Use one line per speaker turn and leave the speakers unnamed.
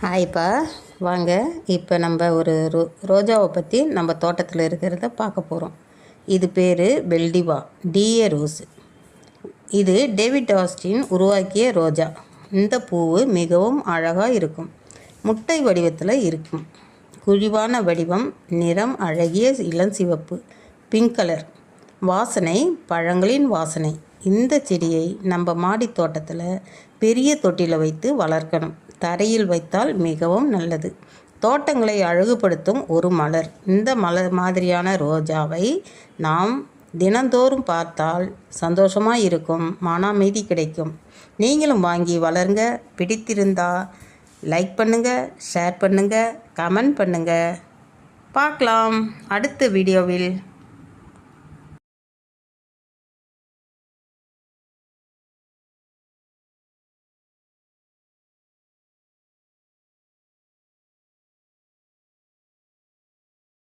ஹாய்ப்பா வாங்க. இப்போ நம்ம ஒரு ரோ ரோஜாவை பற்றி நம்ம தோட்டத்தில் இருக்கிறத பார்க்க போகிறோம் இது பேர் பெல்டிவா டிஏ ரோஸ் இது டேவிட் ஆஸ்டின் உருவாக்கிய ரோஜா. இந்த பூவு மிகவும் அழகாக இருக்கும். முட்டை வடிவத்தில் இருக்கும். குழிவான வடிவம் நிறம் அழகிய இளஞ்சிவப்பு பிங்க் கலர் வாசனை பழங்களின் வாசனை. இந்த செடியை நம்ம மாடி தோட்டத்தில் பெரிய தொட்டியில் வைத்து வளர்க்கணும். தரையில் வைத்தால் மிகவும் நல்லது. தோட்டங்களை அழகுபடுத்தும் ஒரு மலர். இந்த மலர் மாதிரியான ரோஜாவை நாம் தினந்தோறும் பார்த்தால் சந்தோஷமாக இருக்கும் மன அமைதி கிடைக்கும். நீங்களும் வாங்கி வளருங்க. பிடித்திருந்தா லைக் பண்ணுங்கள் ஷேர் பண்ணுங்கள் கமெண்ட் பண்ணுங்கள் பார்க்கலாம். அடுத்த வீடியோவில்